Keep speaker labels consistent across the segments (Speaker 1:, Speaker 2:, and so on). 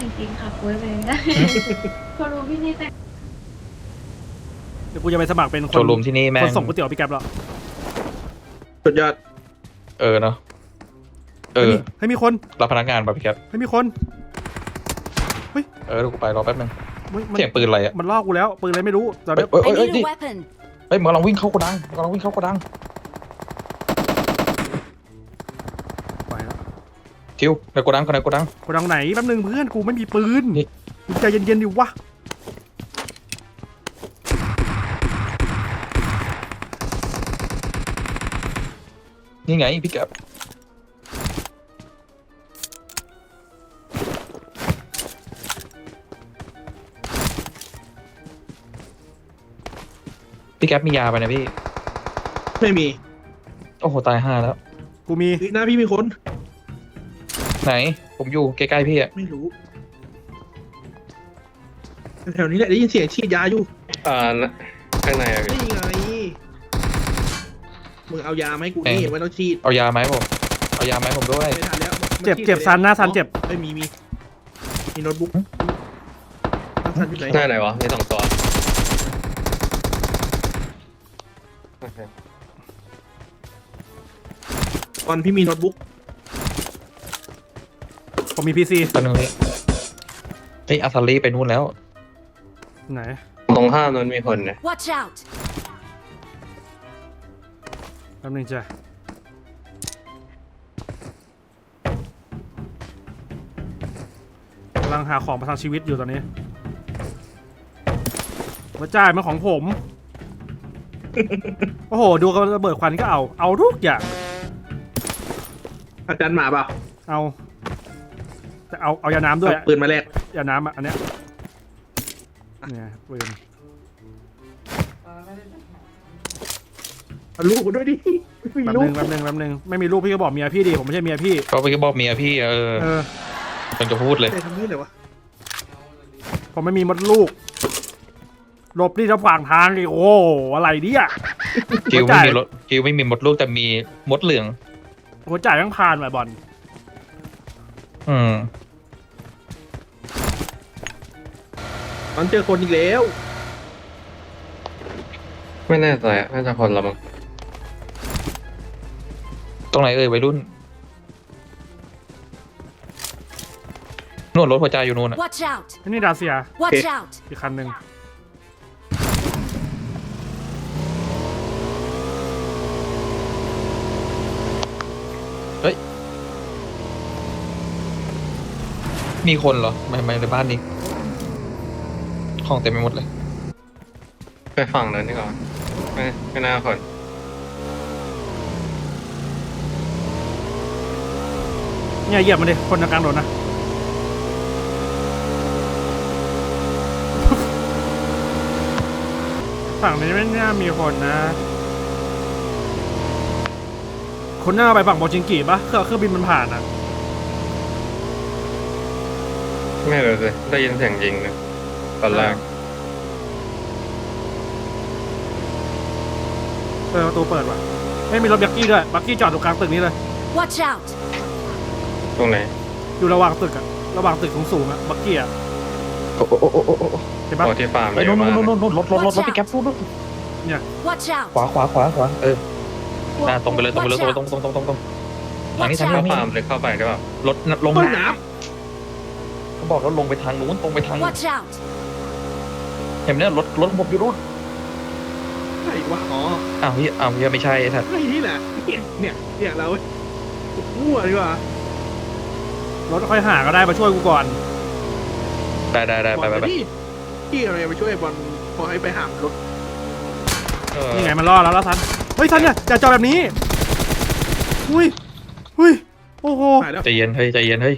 Speaker 1: แต่งจริงค่ะคุยเลยได้พอรู้พี่นี่แต่ง
Speaker 2: เดี๋ยวกูจะไปสมัครเป็นค
Speaker 3: โช
Speaker 2: น
Speaker 3: ว์รูมที่นี่แม่
Speaker 2: ค
Speaker 3: ง
Speaker 2: นส่งก๋วยเตี๋ยวพี่แก๊ปแล้ว
Speaker 4: สุดยอด
Speaker 3: เออเนาะเออ
Speaker 2: ให้มีคน
Speaker 3: รับพนักงานป่ะพี่แคท
Speaker 2: ให้มีคน
Speaker 3: เออเดี๋ยวกูไปรอแป๊บนึง
Speaker 2: เฮ้ยมัน
Speaker 3: เสียงปืนอะไรอะ
Speaker 2: มันลอกกูแล้วปืนอะไรไม่รู้ตอน
Speaker 3: เอ้
Speaker 2: นี้
Speaker 3: ยเอ้ย
Speaker 5: I
Speaker 3: เอ้ย
Speaker 5: need
Speaker 3: นี่
Speaker 5: a weapon.
Speaker 3: เฮ้ยมึงกำลังวิ่งเข้ากระดังมึงกำลังวิ่งเข้ากระดัง ทิวในกระดังกันในกระดัง
Speaker 2: กูดังไหนแป๊บนึงเพื่อนกูไม่มีปืน
Speaker 3: นี่
Speaker 2: มึงใจเย็นๆดิวะ
Speaker 3: นี่ไงพี่แคทพี่แคทมียาไปนะพี่
Speaker 4: ไม่มี
Speaker 3: โอ้โหตายห้าแล้ว
Speaker 2: กูมี
Speaker 4: เฮ้ยหน้าพี่มีคน
Speaker 3: ไหน ผมอยู่ใกล้ๆพี่อะ
Speaker 4: ไม่รู้แถวนี้แหละได้ยินเสียงฉีดยาอยู่
Speaker 6: อ่านะข้างในอะพี่
Speaker 4: นี่ไงมึงเอายาไหมาให้กูนี่ไม่ต้องฉีด
Speaker 3: เอายาไหมผม เอายาไหมผมด้วย
Speaker 4: ไม่ทันแล้วมัน
Speaker 2: เจ็บ
Speaker 4: ฉีด
Speaker 2: เจ็บ
Speaker 4: ไป
Speaker 2: ซันหน้าซัน
Speaker 4: อ๋อ
Speaker 2: เจ็บ
Speaker 4: ไม่มีมีมีโน้ตบุ๊กหน้าซันอยู่ไหน
Speaker 6: หน้าไหนวะมีสองตัวโอเค
Speaker 4: ตอนพี่มีโน้ตบุ๊ก
Speaker 2: ผมมีพีซี
Speaker 3: ตอนนึงพี่เฮ้ยอาซาลีไปนู่นแล้ว
Speaker 2: ไหน
Speaker 6: ตรงข้ามนั้นมีคนเนี่ย
Speaker 5: Watch out.
Speaker 2: แป๊บนึงจ้ะกำลังหาของประทังชีวิตอยู่ตอนนี้มาจ่ายมาของผม โอ้โห ดูกับระเบิดควันก็เอา เอาทุกอย่าง
Speaker 4: อาจารย์หมาเปล่า
Speaker 2: เอาแต่ เอาเอายาน้ำด้วย
Speaker 4: เอาปืนมาแลก
Speaker 2: ยาน้ำอะอันเนี้ยเนี่ยปืน
Speaker 4: เอาลูกกูด้วยดิไม่มี
Speaker 2: แป๊บ
Speaker 4: ลู
Speaker 2: นึ
Speaker 4: ก
Speaker 2: งแป๊บนึงแป๊บนึงไม่มีลูกพี่ก็บอกเมียพี่ดิผมไม่ใช่เมียพี่
Speaker 3: ก็ไปบอกเมียพี่เออ
Speaker 2: เออ
Speaker 3: มันจะพูดเลย
Speaker 4: เตะทำนี่เลยวะ
Speaker 2: ผมไม่มีมดลูกหลบนี่จะขวางทางอีกโอ้โหอะไรเนี่ย
Speaker 3: คิวไม่มีรถคิวไม่มีมดลูกแต่มีมดเหลือง
Speaker 2: หัวจ่ายทั้งพานว่ะบอล
Speaker 3: อืม
Speaker 4: ตอนเจอคนอีกแล้ว
Speaker 6: ไม่แน่ใจอะน่าจะคนละมั้ง
Speaker 3: ตรงไหนเอ่ยวัยรุ่นนู่นรถหัวใจอยู่นู่นอะ
Speaker 5: Watch out.
Speaker 2: นี่ดาเซีย
Speaker 5: Watch out.
Speaker 2: อีกคันหนึ่ง
Speaker 3: มีคนเหรอไม่ไม่ในบ้านนี้ ของเต็มไปหมดเลย
Speaker 6: ไปฝั่งนั้นดีกว่าไม่ไม่น่าคน
Speaker 2: เนี่ยเหยียบมาดิคนกลางโดนนะฝั่งนี้ไม่น่ามีคนนะ คนหน้าไปฝั่งโบจิงกีปะเครื่องเครื่องบินมันผ่านอะ
Speaker 6: ไม่รู้สิได้ยินเสียงยิงนะ ตอนแรก
Speaker 2: เออประตูเปิดว่ะไม่มีรถบักกี้ด้วยบักกี้จอดอยู่กลางตึกนี้เลย
Speaker 5: Watch out.
Speaker 6: ตรงไหน
Speaker 2: อยู่ระหว่างตึกอะระหว่างตึกสูงๆอะบักกี้อะ
Speaker 3: โอ้โอ้โอ้โอ้โอ้โอ้
Speaker 2: เห็นปะ
Speaker 6: โอ้ที่ฟาร์ม
Speaker 3: ไอ้ย
Speaker 6: เย
Speaker 3: นู่
Speaker 6: อะ
Speaker 3: น
Speaker 6: มาก
Speaker 3: นู่นนู่นนู่นรถรถรถรถพี่แก๊ปนู่นนู่น
Speaker 5: Watch out.
Speaker 3: ขวาขวาขวาขวาเอออ่าตรงไปเลยตรงไปเลยตรงไปตรงตรงตรงตรงตรงทางนี้
Speaker 5: Watch
Speaker 3: ทางนี้
Speaker 5: out.
Speaker 3: ทางนี้
Speaker 6: ฟาร์มเลยเข้าไปได้ป่ะ
Speaker 3: รถลง
Speaker 4: ต้น
Speaker 3: น้
Speaker 4: น้ำ
Speaker 3: เขาบอกรถลงไปทางนู้นตรงไปทาง
Speaker 5: Watch out.
Speaker 3: เห็นไหมเนี่ยรถรถผมอยู่นู่นำ
Speaker 4: ใช่วะอ๋อ
Speaker 3: อ้าวเฮียอ้าวเฮียไม่ใช่ไอ้ท่าน
Speaker 4: ไอ้นี่แหละเนี่ยเนี่ยเนี่ยเรามั่วดีกว่าร
Speaker 2: ถค่อยหาก็ได้มาช่วยกูก่อน
Speaker 3: ได้ได้ได้
Speaker 4: บ
Speaker 3: ไป
Speaker 4: อล
Speaker 3: ไปไป
Speaker 4: พี่พี่อะไรไปช่วยบอลพอให้ไปหามรถ
Speaker 3: เออ
Speaker 2: นี่ไงมันรอดแล้วแล้วทันเฮ้ยทันเนี่ยอย่าจอดแบบนี้หุ้ยหุ้ยโอ้โห
Speaker 4: หายแล้ว
Speaker 3: ใจเย็นเฮ้ยใจเย็นเฮ้ย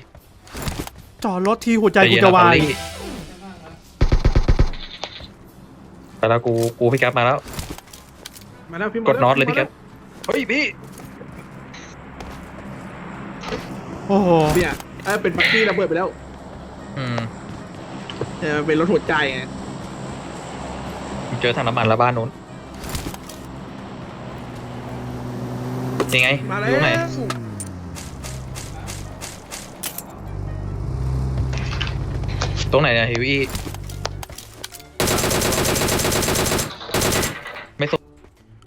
Speaker 2: จอดรถทีหัวใจกูจะวาย
Speaker 3: แต่แล้วกูกูพี่แก๊ปมาแล้ว
Speaker 4: มาแล้วพี่
Speaker 3: กดน็อตเลยพี่แก๊ปเฮ้ยพี่
Speaker 2: โอ้โห
Speaker 4: เนี่ยเออเป็นบักกี้ระเบิดไปแล้ว
Speaker 3: อืม
Speaker 4: เออมันเป็นรถหัวใจไง
Speaker 3: เจอถังน้ำมันแล้วบ้านนู้นยังไง
Speaker 4: มา
Speaker 3: อ
Speaker 4: แล้ว
Speaker 3: ยู่ไหนตรงไหนเนี่ยเฮวี่ไม่สน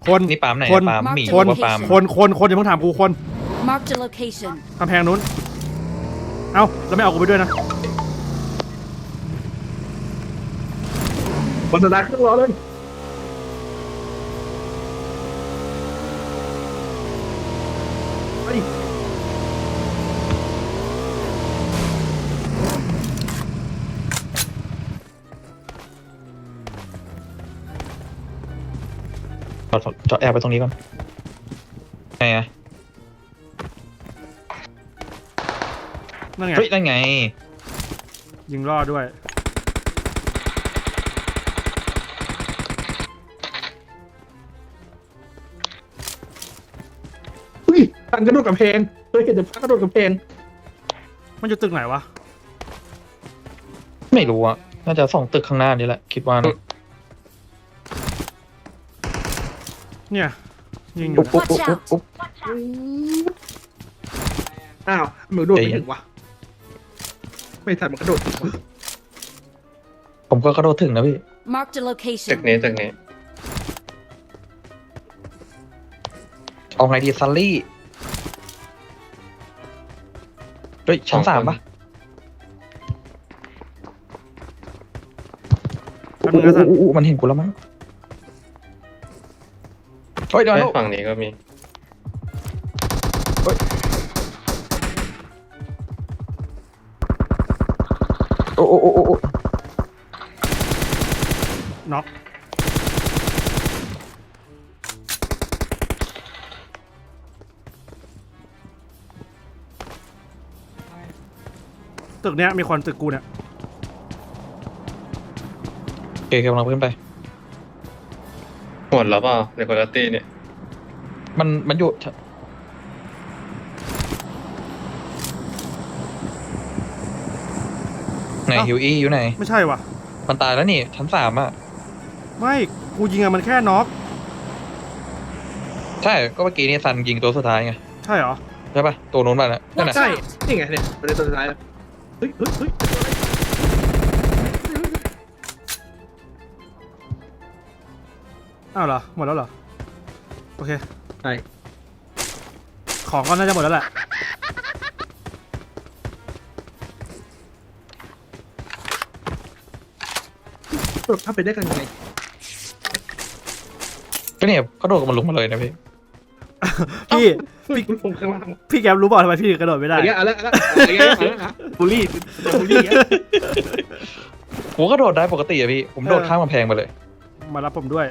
Speaker 2: คน
Speaker 3: นี่ปาล์มไหน
Speaker 2: คน
Speaker 3: ปาล์มหมี
Speaker 2: คน
Speaker 3: หรือว่าปาล์ม
Speaker 2: คนคนคนอย่าเพิ่งถามกูคน
Speaker 5: Marked a location.
Speaker 2: กำแพงนู้น เอ้าแล้วไม่เอากูไปด้วยนะ
Speaker 4: บนสตาร์ทเครื่องรอเลย
Speaker 3: จอดจอดแอบไปตรงนี้ก่อนไงอะ
Speaker 2: นั่นไง
Speaker 3: เฮ้ยนั่นไง
Speaker 2: ยิงรอดด้วย
Speaker 4: เฮ้ยพันกระโดดกับเพลงเฮ้ยเห็นแต่พันกระโดดกับเพลง
Speaker 2: มันอยู่ตึกไหนวะ
Speaker 3: ไม่รู้อะน่าจะสองตึกข้างหน้านี่แหละ คิดว่านะ
Speaker 2: เนี่ยยิงอยู่
Speaker 3: อุ๊บ
Speaker 2: นะ
Speaker 3: อุ๊บอุ๊บอุ๊บอุ๊บ
Speaker 4: อ้าวมือโดดไม่ถึงวะไม่ทันมันกระโดดถึงวะ
Speaker 3: ผมก็กระโดดถึงนะพี่
Speaker 5: Marked a
Speaker 6: จาก
Speaker 5: location.
Speaker 6: นี้จากนี้
Speaker 3: เอาไงดีซัลลี่เฮ้ยชั้น
Speaker 6: สอง
Speaker 3: สาม
Speaker 6: คน
Speaker 3: ปะ
Speaker 2: แป๊บนึงนะสัน
Speaker 3: อู้อู้อู้มันเห็นกูแล้วมั้งเฮ้ยเดี๋ยว
Speaker 6: เอ้ย
Speaker 3: เดี๋ยว
Speaker 6: ฝั่งนี้ก็มี
Speaker 3: โอ้โอ้โอ้โอ้โอ้
Speaker 2: น็อกตึกเนี้ยมีคนตึกกูเนี่ย
Speaker 3: โอเคกำลังขึ้นไป
Speaker 6: หมดแล้วเปล่าในคุณตี้เนี่ย
Speaker 3: มันมันอยู่ชไหน
Speaker 2: เอ้า
Speaker 3: ฮิวอี้อยู่ไหน
Speaker 2: ไม่ใช่วะ
Speaker 3: มันตายแล้วนี่ชั้นสามอะ
Speaker 2: ไม่กูยิงอะมันแค่น็อก
Speaker 3: ใช่ก็เมื่อกี้นี่ซันยิงตัวสุดท้ายไง
Speaker 2: ใช่เหรอ
Speaker 3: ใช่ปะตัวนู้นมาแล้วนั่นน่ะ
Speaker 4: ใช่นี่ไงเนี่ยประเด็นตัวสุดท้ายแล้วเฮ้ยเฮ้ยเฮ้ย
Speaker 2: อ้าวเหรอ หมดแล้วเหรอ โอเค
Speaker 4: ใช่
Speaker 2: ของก็น่าจะหมดแล้วแหละ
Speaker 4: เปิดภาพไปได้กันยังไง
Speaker 3: ก็เนี่ยเขาโดดกับมันลงมาเลยนะพี่
Speaker 2: พี่
Speaker 4: พี่ผมข้างล่าง
Speaker 2: พี่แกมรู้เปล่าทำไมพี่ถึงกระโดดไม่ได้
Speaker 4: อะไรเงี้ยอะไรอะไรอะไรเงี้ยอะไรเงี้ยบูลลี่บูลลี่เงี้ย
Speaker 3: ผมก็โดดได้ปกติอะพี่ ผมโดด
Speaker 2: เออ
Speaker 3: ข้ามกำแพงไปเลย
Speaker 2: มารับผมด้วย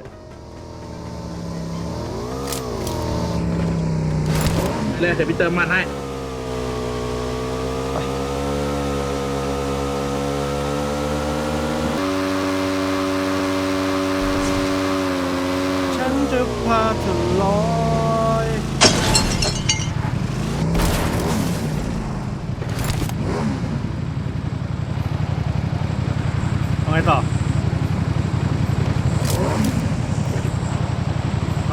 Speaker 4: เลยเดี๋ยวพี่เติมมันให้
Speaker 2: ฉันจะพาเธอลอยเอาไงต่อ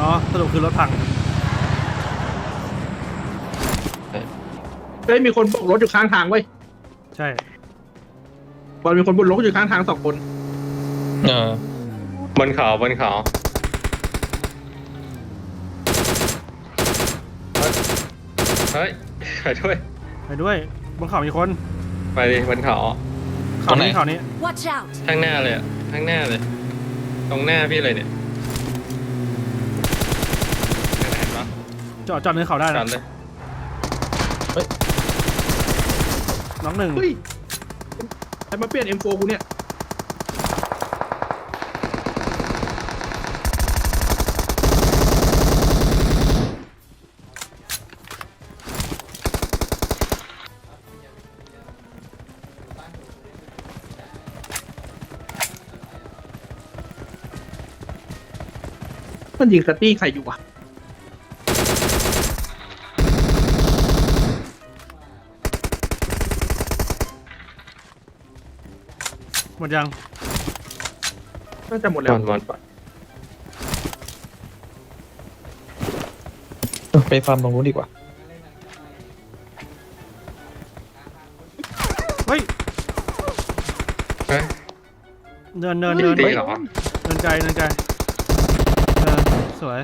Speaker 2: อ๋อ สรุปคือรถถัง
Speaker 4: เฮ้ยมีคนโบกรถอยู่ข้างทางเว้ย
Speaker 2: ใช่
Speaker 4: บอลมีคนโบกรถอยู่ข้างทางสองคน
Speaker 3: เออบ
Speaker 6: นเขาบนเขาเฮ้ยเฮ้ยไปด้วย
Speaker 2: ไปด้วยบนเขามีคน
Speaker 6: ไปดิบนเขา
Speaker 2: เขานี้เขานี้
Speaker 5: Watch out.
Speaker 6: ข้างหน้าเลยอะข้างหน้าเลย ตรงหน้าพี่เลยเนี่ยเห็นปะ
Speaker 2: จอดจอดเนินเขาได้
Speaker 6: จั
Speaker 2: นะ
Speaker 6: ดเลย
Speaker 2: น้องหนึ่ง
Speaker 4: เฮ้ใครมาเปลี่ยน M4 กูเนี่ย มันยิงสตี้ใครอยู่วะ
Speaker 2: มดยัง
Speaker 4: น่าจะหมด
Speaker 6: ห
Speaker 4: แล้ว
Speaker 6: มดหมด
Speaker 3: เออไปฟาร์มตรงนู้นดีกว่า
Speaker 2: เฮ้ย
Speaker 6: เฮ้ย
Speaker 2: เนินเนิน
Speaker 6: ไม่
Speaker 2: เนิน
Speaker 6: ตี
Speaker 2: เฮ้ย
Speaker 6: เหรอ
Speaker 2: เนินไกลเนินไกลเออสวย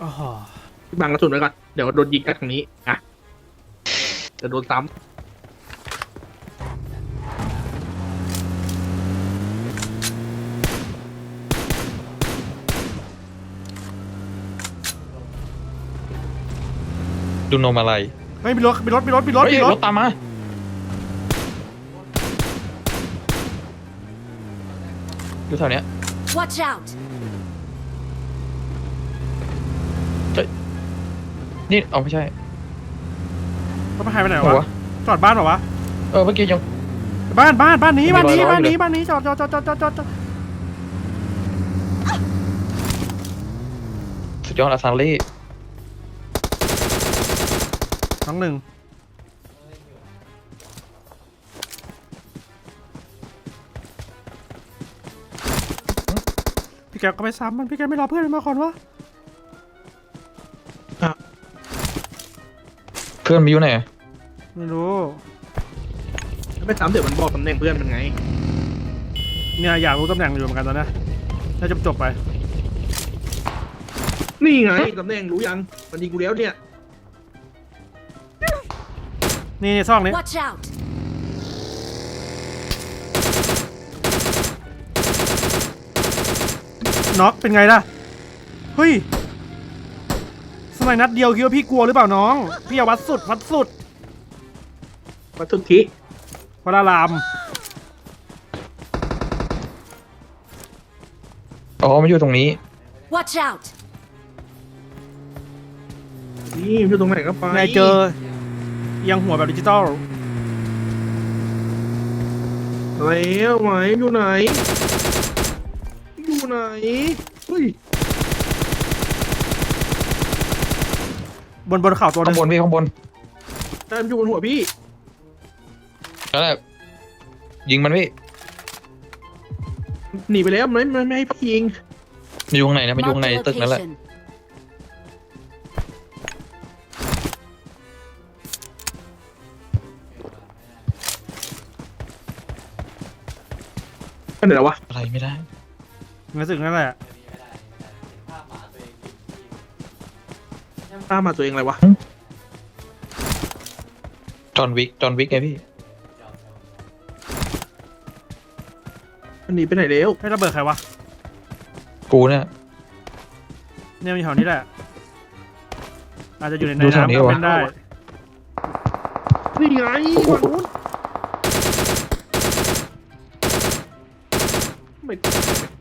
Speaker 2: โอ้โห
Speaker 4: บังกระสุนไว้ก่อน เดี๋ยวโดนยิงจากทางนี้ อะ จะโดนซ้
Speaker 3: ดูนมอะไร
Speaker 2: เฮ้ยมีรถมีรถมีรถมีรถ
Speaker 3: เฮ้ย
Speaker 2: มีร
Speaker 3: ร
Speaker 2: ถ
Speaker 3: ถตามมาอยู่แถวเนี้ย
Speaker 5: Watch out!
Speaker 3: นี่เอาไม่ใช่
Speaker 2: รถมันหายไปไหน
Speaker 3: หั
Speaker 2: วะ
Speaker 3: วะ
Speaker 2: จอดบ้านเหรอวะ
Speaker 3: เออเมื่อกี้ยัง
Speaker 2: บ้านบ้านบ้านนี้
Speaker 3: มี
Speaker 2: บ้านนี้
Speaker 3: รอยล้อ
Speaker 2: บ้านนี้
Speaker 3: อยู่เลย
Speaker 2: บ้านนี้จอดจอดจอดจอดจอดจอดจอด
Speaker 3: สุดยอดอาซาเล่
Speaker 2: ทั้งหนึ่งพี่แกก็ไปซ้ำมันพี่แกไม่รอเพื่อนมันมาก่อนวะ
Speaker 3: เพื่อนมีอยู่ไหน
Speaker 2: ไม่รู้ำ
Speaker 4: ไม่ซ้ำเดี๋ยวมันบอกตำแหน่งเพื่อนมันไง
Speaker 2: เนี่ยอยากรู้ตำแหน่งอยู่เหมือนกันตอนนี้น่าจะจบไป
Speaker 4: นี่ไงตำแหน่งรู้ยังมันยิงกูแล้วเนี่ย
Speaker 2: นี่นี่ซ่องนี้
Speaker 5: Watch out!
Speaker 2: น็อกเป็นไงล่ะ เฮ้ย สมัยนัดเดียวคิดว่าพี่กลัวหรือเปล่าน้อง พี่เอาวัดสุดวัดสุด
Speaker 4: วัตถุทิ
Speaker 2: พระราม
Speaker 3: อ๋อมันอยู่ตรงนี้
Speaker 5: Watch out!
Speaker 4: นี่มันอยู่ตรงไหนก็ไป
Speaker 2: นายเจอ เอียังหัวแบบดิจิตอล
Speaker 4: แล้วไหมอยู่ไหน อยู่ไหนเฮ้ย
Speaker 2: บนบนเข่าตัวหนึ
Speaker 3: ข้างงบนพี่ข้างบน
Speaker 4: แต่มันอยู่บนหัวพี่
Speaker 3: นั่นแหละยิงมันพี่
Speaker 4: หนีไปแล้วมันไม่ไม่ให้พี่ยิง
Speaker 3: มันอยู่ข้างในนะมันอยู่
Speaker 5: Mark
Speaker 3: ข้างใน
Speaker 5: the
Speaker 3: ตึกนั่นแหละ
Speaker 5: location.
Speaker 4: ไปไหนแล้ววะ
Speaker 3: อะไรไม่ได้
Speaker 2: รู้สึกนั่นแหละ
Speaker 4: ตามมาตัวเองอะไรวะ
Speaker 3: จอห์นวิกจอห์นวิกไงพี่
Speaker 4: มันหนีไปไหนแล้ว
Speaker 2: ให้ระเบิดใครวะ
Speaker 3: กูเนี่ย
Speaker 2: เนี่ยมันอยู่แถวนี้แหละ อาจจะอยู่ใน
Speaker 3: ดูแถว
Speaker 2: น้ำ
Speaker 3: นี้
Speaker 2: ก็
Speaker 3: วะ
Speaker 2: เป็นได้
Speaker 4: นี่ไงฝั่งนู้น ไ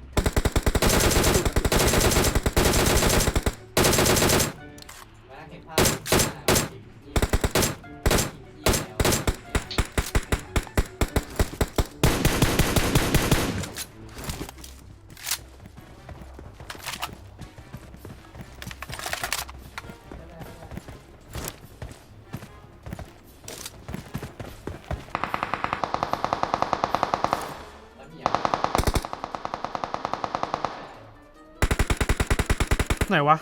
Speaker 4: ไห
Speaker 2: นวะ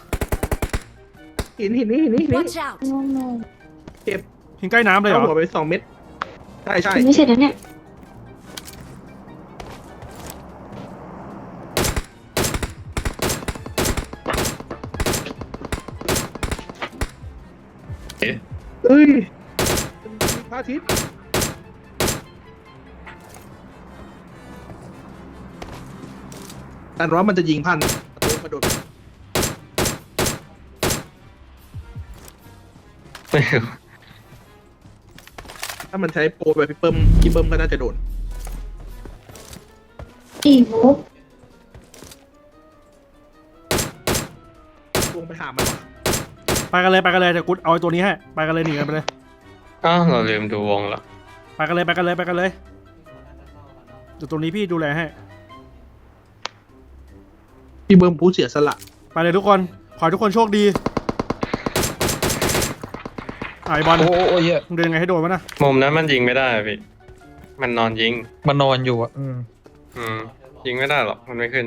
Speaker 4: หินหินนี่หินนี่หินนี่
Speaker 5: Watch out!
Speaker 1: งงง
Speaker 2: หินใกล้น้ำเลยเหร
Speaker 4: เอา
Speaker 2: อ
Speaker 4: หัวไปสองเม็ดใช่ใช่
Speaker 1: ไม่เสร็จแล้วเนี่ย
Speaker 4: เอ้ยพระอาทิตย์แต่ว่ามันจะยิงพันประตูกระโดด ถ้ามันใช้โปรแบบพี่เปิ้มพี่เปิ้มก็น่าจะโดน
Speaker 1: อีมุก
Speaker 4: วงไปหามันวะ
Speaker 2: ไปกันเลยไปกันเลยเดี๋ยวกูเอาไอ้ตัวนี้ให้ไปกันเลยหนีกันไปเลย
Speaker 6: อ้าวเราลืมดูวงแล้ว
Speaker 2: ไปกันเลยไปกันเลยไปกันเลยเดี๋ยวตรงนี้พี่ดูแลให้
Speaker 4: พี่เบิ้มผู้เสียสละ
Speaker 2: ไปเลยทุกคน ขอให้ทุกคนโชคดีอะ ไอ้บอล
Speaker 3: โอ้โอ้โอ้เหี้ยอะ
Speaker 2: มึงเดินยังไงให้โดนวะนะ
Speaker 6: มุมนั้นมันยิงไม่ได้อะพี่ มันนอนยิง
Speaker 3: มันนอนอยู่อะอืม
Speaker 6: อืม ยิงไม่ได้หรอก มันไม่ขึ้น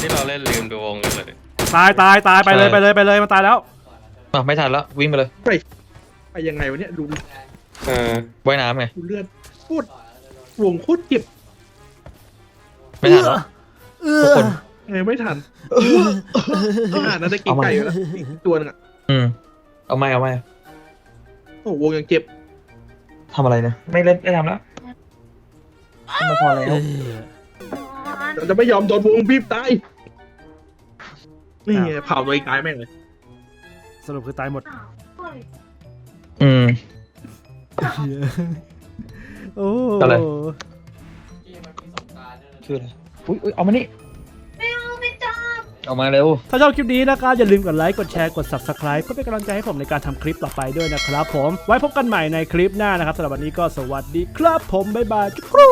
Speaker 6: ที่เราเล่นลืมดูวงกันเลย
Speaker 2: ตายตายตายไปเลยไปเลยไปเลยมันตายแล้ว
Speaker 3: อะไม่ทันแล้ววิ่งไปเลย
Speaker 4: ไปยังไงวะเนี่ยดู
Speaker 6: เออ
Speaker 3: ว่ายน้ำไง
Speaker 4: ดูเลือดโคตรวงโคตรเจ็บ
Speaker 3: ไม่ทันแล้วทุกคน
Speaker 4: ไงไม่ทันอ่าน่าจะกิน
Speaker 3: เอามา
Speaker 4: ไก่อยู่แล้วอีกตัวนึงอะ
Speaker 3: อืมเอาไม่เอาไม่
Speaker 4: โอ้โหวงยังเจ็บ
Speaker 3: ทำอะไรเนี่ยไม่เล่นไม่ทำแล้วไม่พอแล้ว
Speaker 4: เราจะไม่ยอมโดนวงบีบตายนี่ไงเผาตัวเองตายแม่งเลย
Speaker 2: สรุปคือตายหมด
Speaker 3: อืม
Speaker 2: โอ้
Speaker 3: อะไร คืออะไรอุ้ยอุ้ยเอามานี่
Speaker 1: ไม่เอาไม่
Speaker 3: ออกมาเร็ว
Speaker 2: ถ้าชอบคลิปนี้นะครับอย่าลืมกดไลค์ กดแชร์ กด subscribe เพื่อเป็นกำลังใจให้ผมในการทำคลิปต่อไปด้วยนะครับผม ไว้พบกันใหม่ในคลิปหน้านะครับสำหรับวันนี้ก็สวัสดีครับผม บ๊ายบายจุ๊กรู